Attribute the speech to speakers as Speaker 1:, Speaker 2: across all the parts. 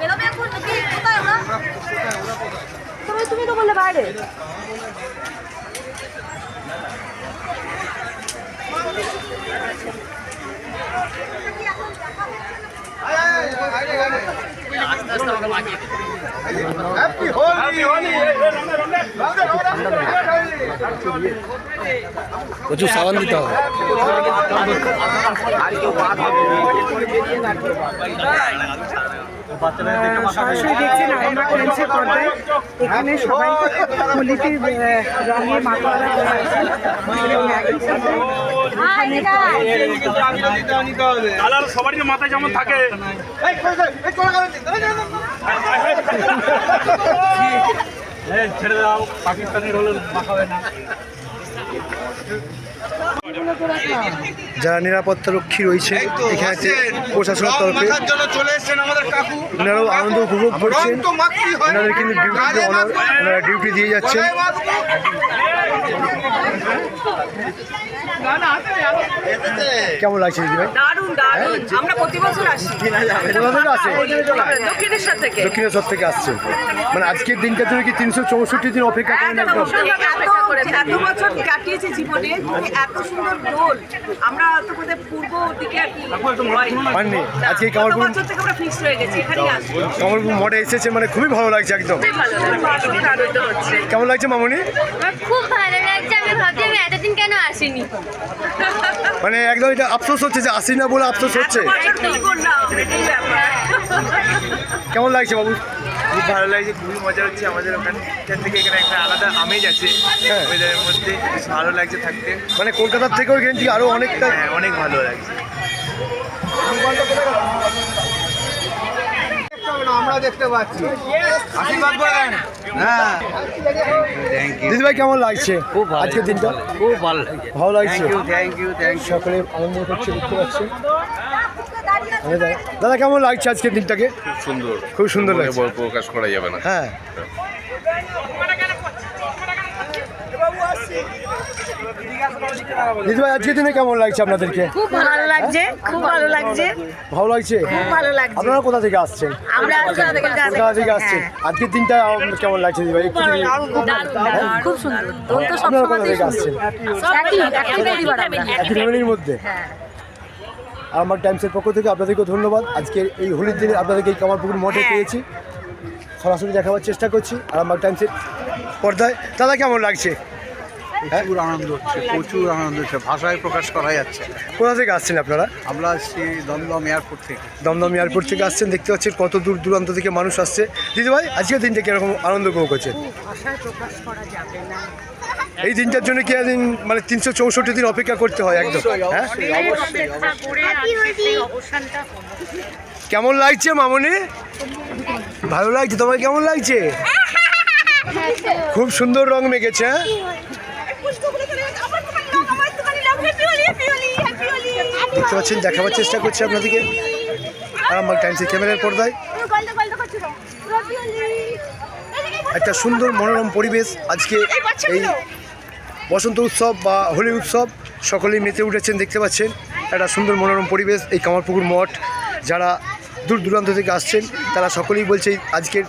Speaker 1: বেরোবে এখন নাকি কোথায় ওরা তবে তুমি তো বললে বাইরে
Speaker 2: প্রচুর সাবান দিতে হবে।
Speaker 3: সরাসরি দেখছেন আমরা ফ্রেন্ডসের পর্দায় এখানে সবাই হোলিতে রঙে মাতোয়ারা হয়ে আছে এবং একই সাথে
Speaker 4: সবারই মাথায় যেমন থাকে ছেড়ে দাও পাকিস্তানের হলো মাখাবে না
Speaker 2: যারা নিরাপত্তা রক্ষী রয়েছে এখানে প্রশাসনের তরফে ওনারাও আনন্দ উপভোগ করছেন। ওনাদের কিন্তু ডিউটি ওনারা ডিউটি দিয়ে যাচ্ছেন। কেমন লাগছে দিদি ভাই?
Speaker 3: দারুণ দারুণ। আমরা প্রতি বছর আসি।
Speaker 2: থেকে আসে?
Speaker 3: দক্ষিণেশ্বর থেকে।
Speaker 2: দক্ষিণেশ্বর থেকে আসছে। মানে আজকের দিনটার জন্য কি তিনশো চৌষট্টি দিন অপেক্ষা করেন একদম?
Speaker 3: এত এত বছর কাটিয়েছি জীবনে এত সুন্দর দোল আমরা তো বোধহয় পূর্ব দিকে আর কি হয়নি।
Speaker 2: আজকে কামারপুর
Speaker 3: বছর থেকে আমরা ফিক্স হয়ে গেছি এখানেই আসব
Speaker 2: কামারপুর মঠে এসেছে মানে খুবই ভালো লাগছে একদম। কেমন লাগছে মামনি?
Speaker 1: খুব ভালো লাগছে আমি ভাবছি আমি এতদিন কেন আসিনি।
Speaker 2: মানে একদম এটা আফসোস হচ্ছে যে আসি না বলে আফসোস হচ্ছে। কেমন লাগছে বাবু?
Speaker 5: খুব ভালো লাগছে খুবই মজা হচ্ছে। আমাদের ওখানে এখান থেকে এখানে একটা আলাদা আমেজ আছে
Speaker 2: হ্যাঁ।
Speaker 5: ওয়েদারের মধ্যে। বেশ ভালো লাগছে থাকতে।
Speaker 2: মানে কলকাতার থেকেও এখান থেকে আরও অনেকটা
Speaker 5: হ্যাঁ অনেক ভালো লাগছে। দেখতে পাচ্ছি। আশীর্বাদ করেন। হ্যাঁ।
Speaker 2: দিদি ভাই কেমন লাগছে খুব আজকের দিনটা?
Speaker 5: খুব ভালো লাগছে।
Speaker 2: ভালো লাগছে।
Speaker 5: থ্যাংক ইউ থ্যাংক
Speaker 2: সকলে আনন্দ করছে দেখতে পাচ্ছি। দাদা- কেমন লাগছে আজকের দিনটাকে?
Speaker 6: সুন্দর।
Speaker 2: খুব সুন্দর
Speaker 6: লাগে প্রকাশ করা যাবে না।
Speaker 2: হ্যাঁ। দিদি ভাই আজকের দিনে কেমন লাগছে আপনাদেরকে?
Speaker 3: খুব ভালো লাগছে খুব ভালো লাগছে।
Speaker 2: ভালো লাগছে?
Speaker 3: খুব ভালো লাগছে।
Speaker 2: আপনারা কোথা থেকে আসছেন?
Speaker 3: আমরা কলকাতা থেকে
Speaker 2: আসছেন? আজকের দিনটা কেমন লাগছে দিদি ভাই?
Speaker 3: খুব সুন্দর।
Speaker 2: আপনারা কোথা থেকে আসছেন?
Speaker 3: একই
Speaker 2: ফ্যামিলির মধ্যে? আর আমার টাইমসের পক্ষ থেকে আপনাদেরকে ধন্যবাদ। আজকে এই হোলির দিনে আপনাদেরকে এই কামারপুকুর মঠে পেয়েছি। সরাসরি দেখাবার চেষ্টা করছি আর আমার টাইমসের পর্দায়। দাদা কেমন লাগছে?
Speaker 7: প্রচুর আনন্দ হচ্ছে প্রচুর আনন্দ হচ্ছে ভাষায় প্রকাশ করা যাচ্ছে।
Speaker 2: কোথা থেকে আসছেন আপনারা?
Speaker 7: আমরা আসছি দমদম এয়ারপোর্ট থেকে।
Speaker 2: দমদম এয়ারপোর্ট থেকে আসছেন দেখতে পাচ্ছেন কত দূর দূরান্ত থেকে মানুষ আসছে। দিদি ভাই আজকের দিনটা কীরকম আনন্দ উপভোগ করছেন?
Speaker 3: ভাষায় প্রকাশ করা যাবে না।
Speaker 2: এই দিনটার জন্য কি একদিন মানে তিনশো চৌষট্টি দিন অপেক্ষা করতে হয় একদম? হ্যাঁ। কেমন লাগছে মামনি? ভালো লাগছে তোমার কেমন লাগছে? খুব সুন্দর রং মেখেছে হ্যাঁ? দেখতে পাচ্ছেন দেখাবার চেষ্টা করছি আপনাদেরকে। আরামবাগ টাইমসের ক্যামেরার পর্দায়। একটা সুন্দর মনোরম পরিবেশ আজকে এই বসন্ত উৎসব বা হোলি উৎসব সকলেই মেতে উঠেছেন দেখতে পাচ্ছেন। একটা সুন্দর মনোরম পরিবেশ এই কামারপুকুর মঠ। যারা দূর দূরান্ত থেকে আসছেন তারা সকলেই বলছে আজকের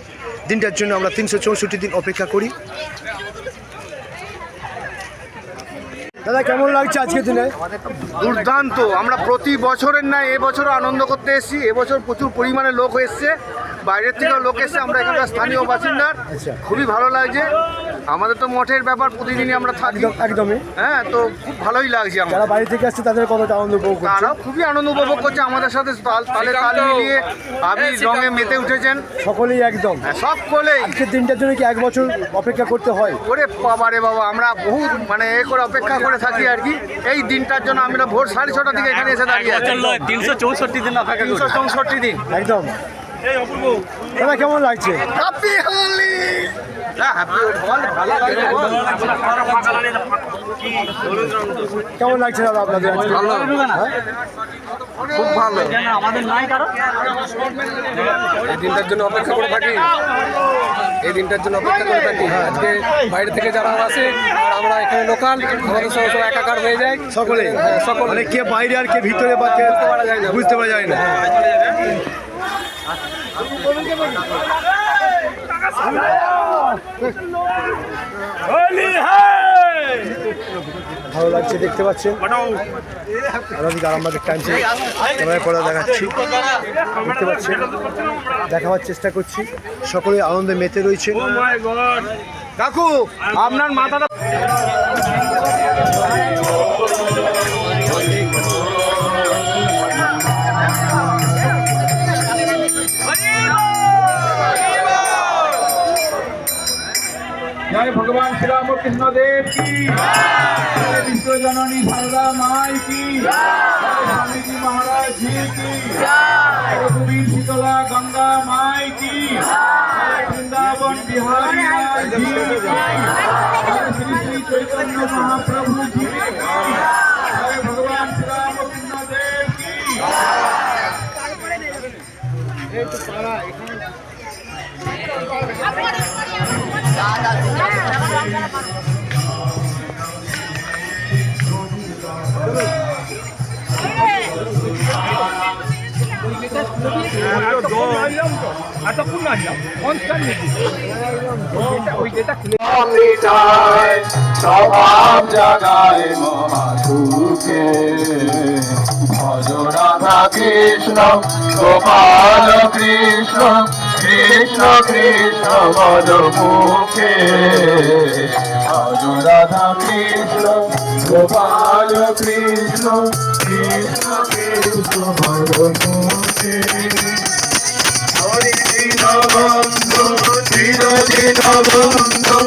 Speaker 2: দিনটার জন্য আমরা তিনশো চৌষট্টি দিন অপেক্ষা করি। দাদা, কেমন লাগছে আজকের দিনে?
Speaker 5: দুর্দান্ত। আমরা প্রতি বছরের না এবছর আনন্দ করতে এসেছি। এবছর প্রচুর পরিমাণে লোক এসছে। বাইরের থেকে লোক এসছে। আমরা এখানকার স্থানীয় বাসিন্দার। খুবই ভালো লাগছে। আমাদের তো মঠের ব্যাপার প্রতিদিনই আমরা থাকি।
Speaker 2: একদমই।
Speaker 5: হ্যাঁ তো খুব ভালোই লাগছে আমার।
Speaker 2: যারা বাড়ি থেকে আসছে তাদের কতটা আনন্দ উপভোগ করছে?
Speaker 5: তারাও খুবই আনন্দ উপভোগ করছে আমাদের সাথে তাল তালে তাল মিলিয়ে আবির রঙে মেতে উঠেছেন।
Speaker 2: সকলেই একদম।
Speaker 5: হ্যাঁ, সব কোলেই।
Speaker 2: আজকের দিনটার জন্য কি এক বছর অপেক্ষা করতে হয়?
Speaker 5: ওরে বাবা রে বাবা আমরা বহু মানে এ করে অপেক্ষা করে থাকি আর কি। এই দিনটার জন্য আমরা ভোর সাড়ে ছটা থেকে এখানে এসে দাঁড়িয়ে আছি।
Speaker 4: তিনশো চৌষট্টি দিন অপেক্ষা
Speaker 5: তিনশো চৌষট্টি দিন।
Speaker 2: একদম। দাদা কেমন লাগছে?
Speaker 5: হ্যাপি হোলি হ্যাঁ হ্যাপি ভালো ভালো লাগছে।
Speaker 2: কেমন লাগছে দাদা আপনাদের?
Speaker 7: ভালো খুব ভালো।
Speaker 4: আমাদের নাই কারও।
Speaker 6: এই দিনটার জন্য অপেক্ষা করে থাকি। এই দিনটার জন্য অপেক্ষা করে থাকি। আজকে বাইরে থেকে যারা আসে আর আমরা এখানে লোকাল আমাদের সঙ্গে সব একাকার হয়ে যায়।
Speaker 2: সকলে।
Speaker 6: হ্যাঁ, সকলে।
Speaker 2: মানে কে বাইরে আর কে ভিতরে বা কে
Speaker 6: বুঝতে পারা যায় না।
Speaker 2: বুঝতে পারা যায় না। ভালো লাগছে, দেখতে পাচ্ছেন? আমাদের আরামবাগের টাইমসে ক্যামেরা করে দেখাচ্ছি। দেখতে পাচ্ছেন? দেখাবার চেষ্টা করছি। সকলে আনন্দে মেতে রয়েছে
Speaker 5: কাকু, আপনার মাথাটা
Speaker 4: জয় ভগবান শ্রীরামকৃষ্ণ দেব কি? বিশ্বজননী সারদা মাই কি? স্বামীজি মহারাজ জি কি? জয়। শীতলা গঙ্গা মাই কি? বৃন্দাবন বিহারী শ্রী শ্রী চৈতন্য মহাপ্রভু জি
Speaker 8: মিটায় স্বভাব জাগায় মহাসুখে ভজ রাধা কৃষ্ণ গোপাল কৃষ্ণ কৃষ্ণ কৃষ্ণ মদ মুখে ভজ রাধা কৃষ্ণ গোপাল কৃষ্ণ কৃষ্ণ কৃষ্ণ মদ মুখে বন্ধু চিরদিন বন্ধু